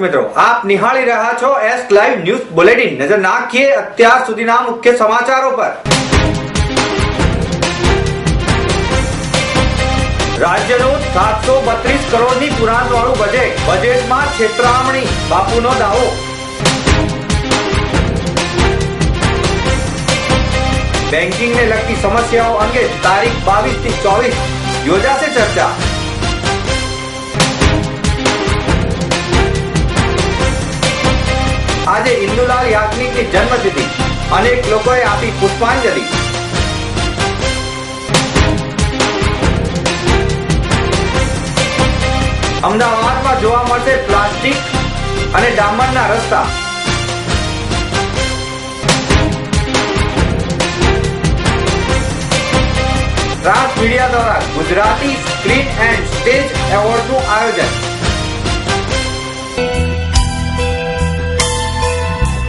મિત્રો, આપ નિહાળી રહ્યા છો એસ લાઈવ ન્યૂઝ બુલેટિન નજર નાખીએ અત્યાર સુધીના મુખ્ય સમાચારો પર. રાજ્યનું સાતસો બત્રીસ કરોડની પુરાણ વાળું બજેટ બજેટમાં છેતરામણી. બાપુનો દાવો. બેન્કિંગને લગતી સમસ્યાઓ અંગે તારીખ બાવીસથી ચોવીસ. યોજાશે ચર્ચા. આજે ઇન્દુલાલ યાજ્ઞિકની જન્મતિથિ. અનેક લોકોએ આપી પુષ્પાંજલિ. અમદાવાદમાં જોવા મળશે પ્લાસ્ટિક અને ડામરના રસ્તા. રાજ મીડિયા દ્વારા ગુજરાતી સ્ક્રીન એન્ડ સ્ટેજ એવોર્ડનું આયોજન.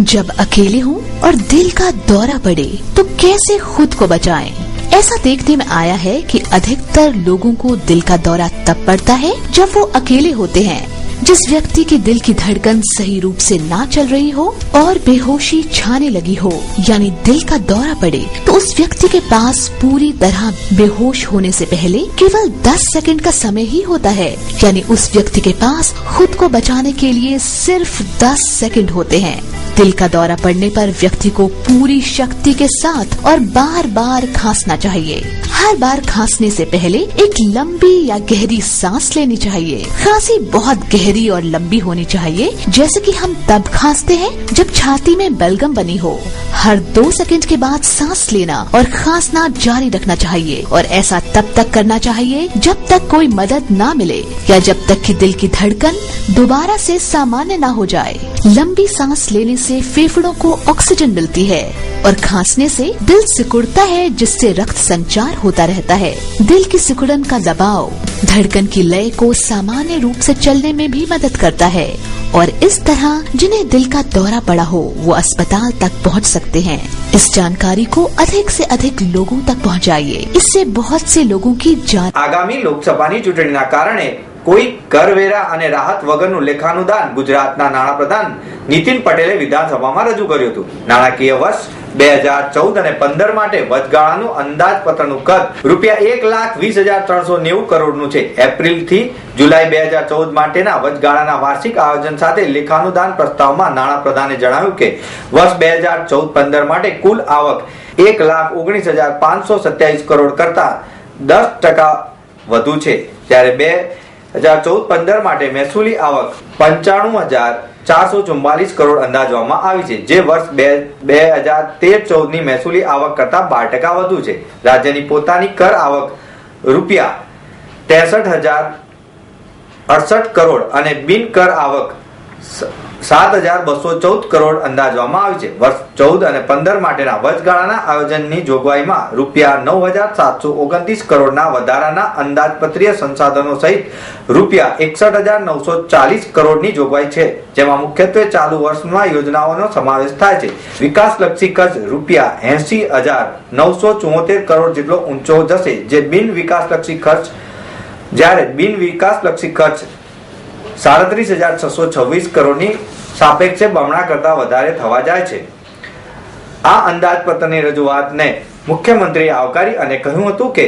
जब अकेले हों और दिल का दौरा पड़े तो कैसे खुद को बचाएँ? ऐसा देखने में आया है कि अधिकतर लोगों को दिल का दौरा तब पड़ता है जब वो अकेले होते हैं जिस व्यक्ति के दिल की धड़कन सही रूप से ना चल रही हो और बेहोशी छाने लगी हो, यानी दिल का दौरा पड़े तो उस व्यक्ति के पास पूरी तरह बेहोश होने से पहले केवल 10 सेकंड का समय ही होता है। यानी उस व्यक्ति के पास खुद को बचाने के लिए सिर्फ़ 10 सेकंड होते हैं। दिल का दौरा पड़ने पर व्यक्ति को पूरी शक्ति के साथ और बार बार खांसना चाहिए। हर बार खांसने से पहले एक लंबी या गहरी सांस लेनी चाहिए। खांसी बहुत गहरी और लंबी होनी चाहिए। जैसे कि हम तब खांसते हैं जब छाती में बलगम बनी हो। हर दो सेकंड के बाद सांस लेना और खांसना जारी रखना चाहिए। और ऐसा तब तक करना चाहिए जब तक कोई मदद ना मिले या जब तक कि दिल की धड़कन दोबारा से सामान्य ना हो जाए। लंबी सांस लेने से फेफड़ों को ऑक्सीजन मिलती है। और खांसने से दिल सिकुड़ता है जिससे रक्त संचार होता रहता है दिल की सिकुड़न का दबाव धड़कन की लय को सामान्य रूप से चलने में भी मदद करता है और इस तरह जिन्हें दिल का दौरा पड़ा हो वो अस्पताल तक पहुंच सकते हैं इस जानकारी को अधिक से अधिक लोगों तक पहुंचाइए इससे बहुत से लोगों की जान આગામી લોકસભાની ચૂંટણીના કારણે કોઈ કરવેરા અને રાહત વગરનું લેખાનુદાન ગુજરાતના નાણાપ્રધાન નીતિન પટેલે વિધાનસભામાં રજૂ કર્યું હતું નાણાકીય વર્ષ બે હજાર ચૌદ અને પંદર માટે વચગાળાનું અંદાજપત્રનું કદ રૂપિયા એક લાખ વીસ હજાર ત્રણસો નેવું કરોડનું છે. એપ્રિલથી જુલાઈ બે હજાર ચૌદ માટેના વચગાળાના વાર્ષિક આયોજન સાથે લેખાનુદાન પ્રસ્તાવમાં નાણાં પ્રધાને જણાવ્યું કે વર્ષ બે હજાર ચૌદ પંદર માટે કુલ આવક એક લાખ ઓગણીસ હજાર પાંચસો સત્યાવીસ કરોડ કરતા દસ ટકા વધુ છે. જ્યારે બે હજાર ચૌદ પંદર માટે મહેસૂલી આવક પંચાણું હજાર ચારસો ચુમ્માલીસ કરોડ અંદાજવામાં આવી છે, જે વર્ષ બે બે હજાર તેર ચૌદની મહેસૂલી આવક કરતા બાર ટકા વધુ છે. રાજ્યની પોતાની કર આવક રૂપિયા ત્રેસઠ હજાર અડસઠ કરોડ અને બિન કર આવક સાત હજાર બસો ચૌદ કરોડ અંદાજવામાં આવી છે. વર્ષ ચૌદ અને પંદર માટેના વચગાળાના આયોજનની જોગવાઈમાં રૂપિયા નવ હજાર સાતસો ઓગણત્રીસ કરોડના વધારાના અંદાજપત્રીય સંસાધનો સહિત રૂપિયા એકસઠ હજાર નવસો ચાલીસ કરોડની જોગવાઈ છે, જેમાં મુખ્યત્વે ચાલુ વર્ષમાં યોજનાઓનો સમાવેશ થાય છે. વિકાસલક્ષી ખર્ચ રૂપિયા એસી હજાર નવસો ચુમ્મોતેર કરોડ જેટલો ઊંચો જશે, જે બિન વિકાસલક્ષી ખર્ચ જ્યારે બિન વિકાસલક્ષી ખર્ચ સાડત્રીસ હજાર છસો છવ્વીસ કરોડની સાપેક્ષે બમણા કરતા વધારે થવા જાય છે. આ અંદાજપત્રની રજૂઆતને મુખ્યમંત્રીએ આવકારી અને કહ્યું હતું કે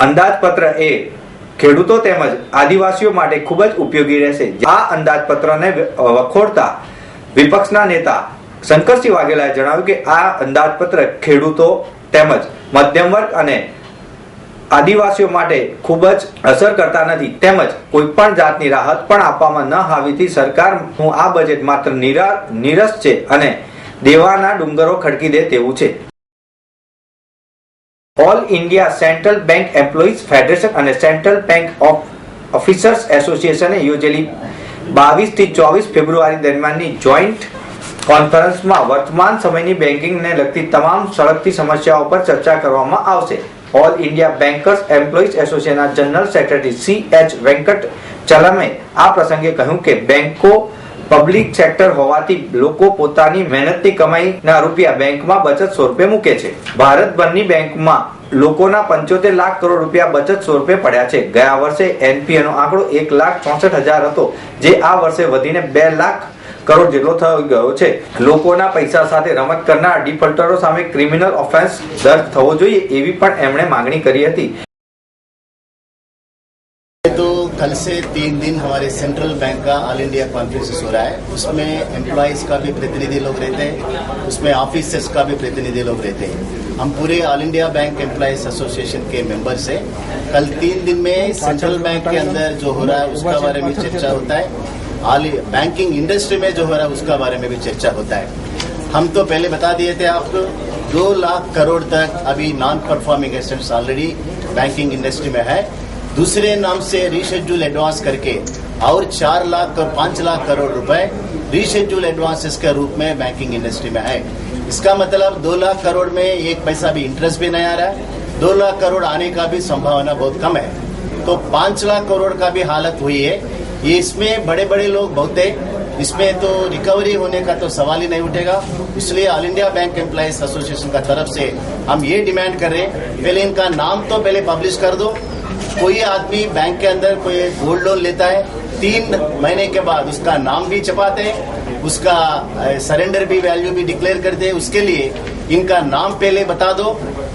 અંદાજપત્ર એ ખેડૂતો તેમજ આદિવાસીઓ માટે ખૂબ જ ઉપયોગી રહેશે. આ અંદાજપત્રને વખોડતા વિપક્ષના નેતા શંકરસિંહ વાઘેલાએ જણાવ્યું કે આ અંદાજપત્ર ખેડૂતો તેમજ મધ્યમ વર્ગ અને આદિવાસીઓ માટે ખૂબ જ અસર કરતા નથી. તેમજ કોઈ પણ જાતની રાહત પણ આપવામાં ન આવીથી સરકારનું આ બજેટ માત્ર નિરા, નિરસ છે અને દેવાના ડુંગરો ખડકી દે તેવું છે. All India central bank employees federation અને સેન્ટ્રલ બેંક ઓફ ઓફિસર્સ એસોસિએશને યોજેલી બાવીસથી ચોવીસ ફેબ્રુઆરી દરમિયાનની જોઈન્ટ કોન્ફરન્સમાં વર્તમાન સમયની બેન્કિંગને લગતી તમામ સળગતી સમસ્યાઓ પર ચર્ચા કરવામાં આવશે. ઓલ ઇન્ડિયા બેન્કર્સ એમ્પ્લોઈઝ એસોસિએશનના general secretary C H Venkatachalam આ પ્રસંગે કહ્યું કે બેંકો પબ્લિક સેક્ટર હોવાથી લોકો પોતાની મહેનતની કમાઈના રૂપિયા બેંકમાં બચત સ્વરૂપે મૂકે છે. ભારતભરની બેંકમાં લોકોના પંચોતેર લાખ કરોડ રૂપિયા બચત સ્વરૂપે પડ્યા છે. ગયા વર્ષે એનપીએ નો આંકડો એક લાખ ચોસઠ હજાર હતો, જે આ વર્ષે વધીને બે લાખ કરોડ જેટલો થઈ ગયો છે લોકોના પૈસા સાથે રમત કરનાર ડિફોલ્ટરો સામે ક્રિમિનલ ઓફેન્સ દર્જ થવો જોઈએ એવી પણ એમણે માંગણી કરી હતી तो कल से तीन दिन हमारे सेंट्रल बैंक का ऑल इंडिया कॉन्फ्रेंस हो रहा है उसमें एम्प्लॉयज का भी प्रतिनिधि लोग रहते हैं उसमें ऑफिसर्स का भी प्रतिनिधि लोग रहते हैं हम पूरे all India bank employees association के मेंबर्स हैं कल तीन दिन में सेंट्रल बैंक के अंदर जो हो रहा है उसका बारे में चर्चा होता है ऑल बैंकिंग इंडस्ट्री में जो हो रहा है उसका बारे में भी चर्चा होता है। हम तो पहले बता दिए थे आपको दो लाख करोड़ तक अभी non performing assets already banking industry में है। दूसरे नाम से रीशेड्यूल एडवांस करके और चार लाख और पाँच लाख करोड़ रुपए रीशेड्यूल एडवांसेस के रूप में बैंकिंग इंडस्ट्री में है। इसका मतलब दो लाख करोड़ में एक पैसा भी इंटरेस्ट भी नहीं आ रहा है। दो लाख करोड़ आने का भी संभावना बहुत कम है। तो पाँच लाख करोड़ का भी हालत हुई है। ये इसमें बड़े बड़े लोग बहुत है। इसमें तो रिकवरी होने का तो सवाल ही नहीं उठेगा। इसलिए all India bank employees association का तरफ़ से हम ये डिमांड कर रहे हैं। पहले इनका नाम तो पहले पब्लिश कर दो। कोई आदमी बैंक के अंदर कोई गोल्ड लोन लेता है, तीन महीने के बाद उसका नाम भी छपाते हैं, उसका सरेंडर भी वैल्यू भी डिक्लेयर करते हैं। उसके लिए इनका नाम पहले बता दो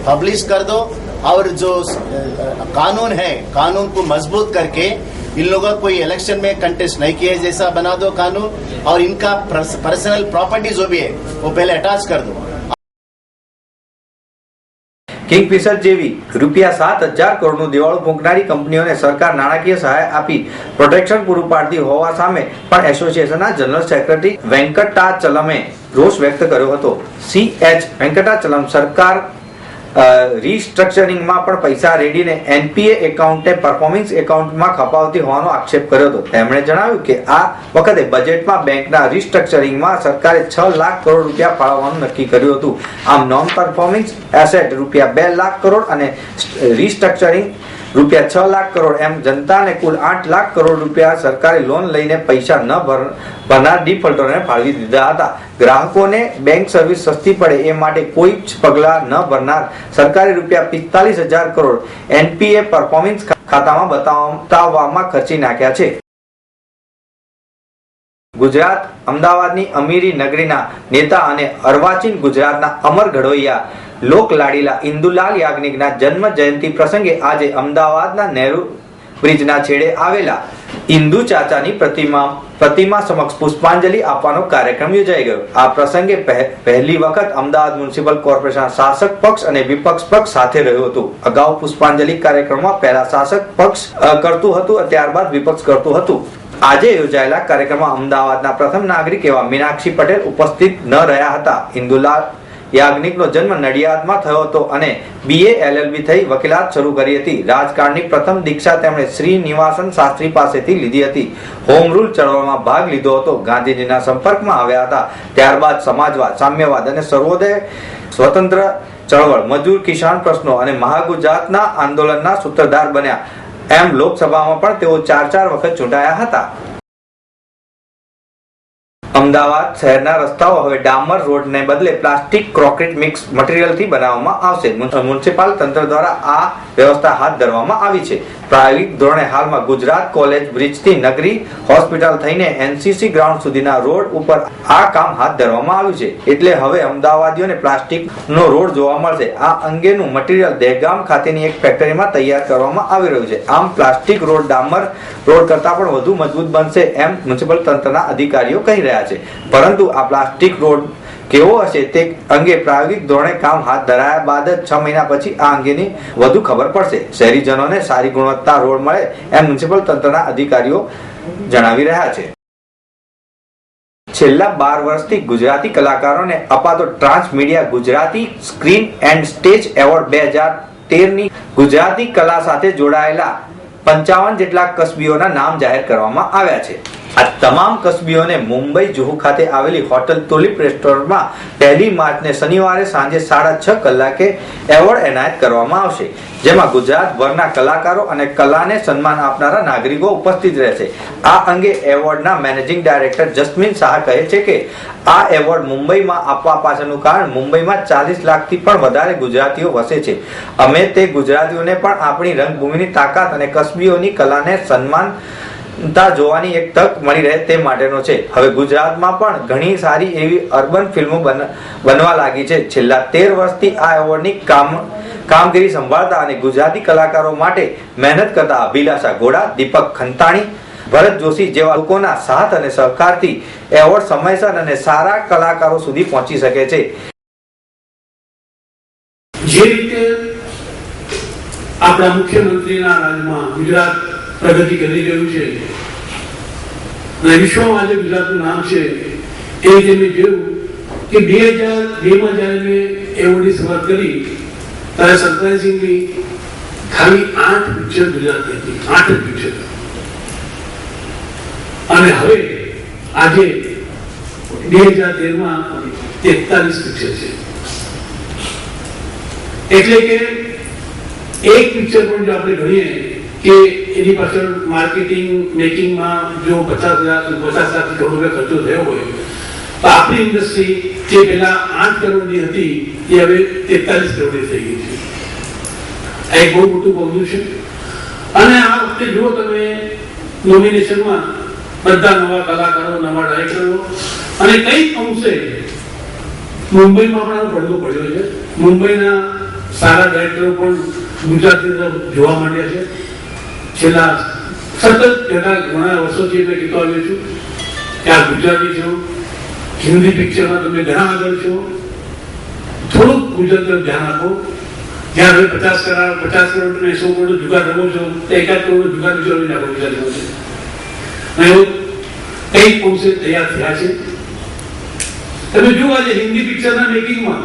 पब्लिश कर दो। और जो कानून है, कानून को मज़बूत करके इन लोगों को कोई इलेक्शन में कंटेस्ट नहीं किए जैसा बना दो कानून और इनका पर्सनल प्रॉपर्टी जो भी है वो पहले अटैच कर दो કિંગફિશર જેવી રૂપિયા સાત હજાર કરોડનું દિવાળું ફૂંકનારી કંપનીઓને સરકાર નાણાકીય સહાય આપી પ્રોટેક્શન પૂરું પાડતી હોવા સામે પણ એસોસિએશનના જનરલ સેક્રેટરી વેંકટાચલમે રોષ વ્યક્ત કર્યો હતો સી એચ વેંકટાચલમ સરકાર અ, રીસ્ટ્રક્ચરિંગમાં પણ પૈસા રેડીને એનપીએ એકાઉન્ટને પરફોર્મિંગ એકાઉન્ટમાં ખપાવતી હોવાનો આક્ષેપ કર્યો હતો. તેમણે જણાવ્યું કે આ વખતે બજેટમાં બેંકના રીસ્ટ્રક્ચરિંગમાં સરકારે છ લાખ કરોડ રૂપિયા ફાળવવાનું નક્કી કર્યું હતું. આમ નોન પરફોર્મિંગ એસેટ રૂપિયા બે લાખ કરોડ અને રીસ્ટ્રક્ચરિંગ રૂપિયા છ લાખ કરોડ. એમ જનતાને કુલ આઠ લાખ કરોડ રૂપિયા સરકારે લોન લઈને પૈસા ન ભરનાર ડિફોલ્ટરને ફાળવી દીધા હતા. ગ્રાહકોને બેંક સર્વિસ સસ્તી પડે એ માટે કોઈ જ પગલા ન ભરનાર સરકારે રૂપિયા પિસ્તાલીસ હજાર કરોડ એનપીએ પરફોર્મન્સ ખાતામાં બતાવવામાં ખર્ચી નાખ્યા છે. ગુજરાત અમદાવાદની અમીરી નગરીના નેતા અને અર્વાચીન ગુજરાતના અમર ઘડવૈયા લોક લાડીલા ઇન્દુલાલ યાજ્ઞિકના જન્મ જયંતિ પ્રસંગે આજે અમદાવાદના નહેરુ બ્રિજના છેડે આવેલા ઇન્દુ ચાચાની પ્રતિમા પ્રતિમા સમક્ષ પુષ્પાંજલિ આપવાનો કાર્યક્રમ યોજાઈ ગયો. આ પ્રસંગે પહેલી વખત અમદાવાદ મ્યુનિસિપલ કોર્પોરેશન શાસક પક્ષ અને વિપક્ષ પક્ષ સાથે રહ્યું હતું. અગાઉ પુષ્પાંજલિ કાર્યક્રમમાં પહેલા શાસક પક્ષ કરતું હતું, ત્યારબાદ વિપક્ષ કરતું હતું. આજે યોજાયેલા કાર્યક્રમમાં અમદાવાદના પ્રથમ નાગરિક એવા મીનાક્ષી પટેલ ઉપસ્થિત ન રહ્યા હતા. ઇન્દુલાલ યાજ્ઞિકનો જન્મ નડિયાદમાં થયો હતો અને બીએ એલએલબી થઈ વકીલાત શરૂ કરી હતી. રાજકારણની પ્રથમ દીક્ષા તેમણે શ્રી નિવાસન શાસ્ત્રી પાસેથી લીધી હતી. હોમ રૂલ ચળવળમાં ભાગ લીધો હતો. ગાંધીજીના સંપર્કમાં આવ્યા હતા. ત્યારબાદ સમાજવાદ, સામ્યવાદ અને સર્વોદય સ્વતંત્ર ચળવળ, મજૂર કિસાન પ્રશ્નો અને મહાગુજરાતના આંદોલનના સૂત્રધાર બન્યા. એમ લોકસભામાં પણ તેઓ ચાર ચાર વખત ચૂંટાયા હતા. અમદાવાદ શહેરના રસ્તાઓ હવે ડામર રોડને બદલે પ્લાસ્ટિક કોન્ક્રીટ મિક્સ મટીરીયલથી બનાવવામાં આવશે. મ્યુનિસિપાલ મ્યુનિસિપલ તંત્ર દ્વારા આ વ્યવસ્થા હાથ ધરવામાં આવી છે. પ્રાયોગિક ધોરણે હાલમાં ગુજરાત કોલેજ, બ્રિજથી નગરી, હોસ્પિટલ થઈને એનસીસી ગ્રાઉન્ડ સુધીના રોડ ઉપર આ કામ હાથ ધરવામાં આવ્યું છે. એટલે હવે અમદાવાદીઓને પ્લાસ્ટિકનો રોડ જોવા મળશે. આ અંગેનું મટીરિયલ દહેગામ ખાતેની એક ફેક્ટરીમાં તૈયાર કરવામાં આવી રહ્યું છે. આમ પ્લાસ્ટિક રોડ ડામર રોડ કરતા પણ વધુ મજબૂત બનશે એમ મ્યુનિસિપલ તંત્રના અધિકારીઓ કહી રહ્યા છે. પરંતુ આ પ્લાસ્ટિક રોડ કેવો હશે તે અંગે પ્રાયોગિક ધોરણે કામ હાથ ધરાયા બાદ જ છ મહિના પછી આ અંગેની વધુ ખબર પડશે. શહેરીજનોને સારી ગુણવત્તા રોડ મળે એમ મ્યુનિસિપલ તંત્રના અધિકારીઓ જણાવી રહ્યા છે. છેલ્લા બાર વર્ષથી ગુજરાતી કલાકારોને અપાતો transmedia Gujarati screen and stage award બે હજાર તેરની ગુજરાતી કલા સાથે જોડાયેલા પંચાવન જેટલા કસબીઓના નામ જાહેર કરવામાં આવ્યા છે. આ તમામ કસબીઓને મુંબઈ જુહુ ખાતે આવેલી હોટલ તુલિપ રેસ્ટોરન્ટમાં પહેલી માર્ચને શનિવારે સાંજે સાડા છ કલાકે એવોર્ડ એનાયત કરવામાં આવશે, જેમાં ગુજરાતભરના કલાકારો અને કલાને સન્માન આપનારા નાગરિકો ઉપસ્થિત રહેશે. આ અંગે એવોર્ડના મેનેજિંગ ડાયરેક્ટર જસ્મીન શાહ કહે છે કે, આ એવોર્ડ મુંબઈમાં આપવા પાછળનું કારણ મુંબઈમાં ચાલીસ લાખથી પણ વધારે ગુજરાતીઓ વસે છે. અમે તે ગુજરાતીઓને પણ આપણી રંગભૂમિની તાકાત અને કસબીઓની કલાને સન્માન જોવાની એક તક મળી રહે તે માટેનો છે. હવે ગુજરાતમાં પણ ઘણી સારી એવી અર્બન ફિલ્મો બનવા લાગી છે. છેલ્લા તેર વર્ષથી આ એવોર્ડની કામ, કામગીરી સંભાળતા અને ગુજરાતી કલાકારો માટે મહેનત કરતા અભિલાષા ઘોડા દીપક ખંતાણી, ભરત જોશી જેવા લોકોના સાથ અને સહકારથી એવોર્ડ સમયસર અને સારા કલાકારો સુધી પહોંચી શકે છે. જે રીતે આપણા મુખ્યમંત્રીના રાજમાં ગુજરાત પ્રગતિ કરી રહ્યું છે. અને વિશ્વમાં આજે ગુજરાતનું નામ છે એ રીતે મેં જોયું કે બે હજાર બેમાં જ્યારે મેં એવોર્ડની શરૂઆત કરી, ત્યારે સરપ્રાઇઝિંગલી ખાલી આઠ પિક્ચર ગુજરાતની હતી. આઠ પિક્ચર અને હવે આજે બે હજાર તેરમાં તેતાલીસ પિક્ચર છે. એટલે કે એક પિક્ચર પણ જો આપણે ગણીએ કે એની પાછળ માર્કેટિંગ, મેકિંગમાં જો પચાસ હજાર, પચાસ લાખ કરોડ રૂપિયા ખર્ચો થયો હોય, તો આપણી ઇન્ડસ્ટ્રી જે પહેલા આઠ કરોડની હતી, એ હવે તેતાલીસ કરોડની થઈ ગઈ છે. આ એક બહુ મોટું પગલું છે અને આ વખતે જો તમે નોમિનેશનમાં બધા નવા કલાકારો, નવા ડાયરેક્ટરો અને કઈ અંશે મુંબઈમાં પણ પડદો પડ્યો છે. મુંબઈના સારા ડાયરેક્ટરો પણ ગુજરાતની તરફ જોવા માંડ્યા છે. છેલ્લા સતત છેલ્લા ઘણા વર્ષોથી મેં કહેતો આવ્યો છું કે આ ગુજરાતી છો, હિન્દી પિક્ચરમાં તમે ઘણા આગળ છો. થોડુંક ગુજરાત તરફ ધ્યાન આપો. જ્યાં હવે પચાસ કરોડ પચાસ કરોડ ને સો કરોડ જુગાર રમો છો તો એકાદ કરોડ જુગાર વિચાર નાખો ગુજરાતીઓ છે. અને એવું કંઈક અંશે તૈયાર થયા છે. તમે જુઓ આજે હિન્દી પિક્ચરના મેકિંગમાં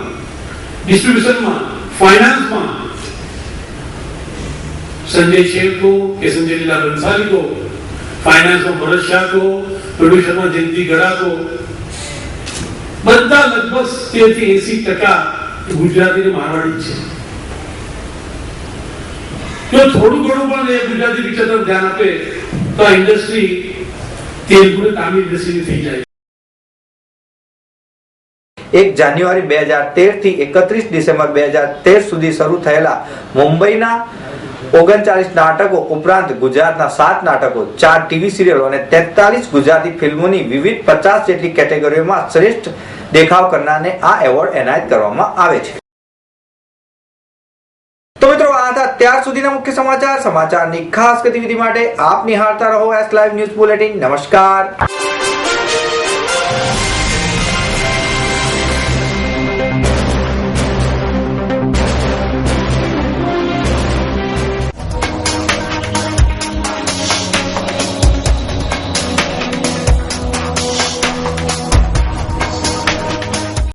ડિસ્ટ્રીબ્યુશનમાં ફાઇનાન્સમાં સંજય શેર को કે संजय लीला बंसाली को फाइनेंस में भरत शाह को प्रोड्यूसर में जयंती गड़ा को બધા લગભગ તેર થી એસી ટકા ગુજરાતી ને મારવાડી જ છે જો થોડું ઘણું પણ એ ગુજરાતી પિક્ચર તરફ ધ્યાન આપે તો આ ઇન્ડસ્ટ્રી તેલુગુ ને તામિલ ઇન્ડસ્ટ્રી થઈ જાય એક જાન્યુઆરી બે હજાર તેર થી એકત્રીસ ડિસેમ્બર બે હજાર તેર સુધી શરૂ થયેલા મુંબઈના ઓગણચાલીસ નાટકો ઉપરાંત ગુજરાતના સાત નાટકો, ચાર ટીવી સિરિયલો અને તેતાલીસ ગુજરાતી ફિલ્મોની વિવિધ પચાસ જેટલી કેટેગરીઓમાં શ્રેષ્ઠ દેખાવ કરનારને આ એવોર્ડ એનાયત કરવામાં આવે છે. તો મિત્રો, આ હતા ત્યાર સુધીના મુખ્ય સમાચાર. સમાચારની ખાસ ગતિવિધિ માટે આપ નિહાળતા રહો એસ લાઈવ ન્યૂઝ બુલેટિન નમસ્કાર.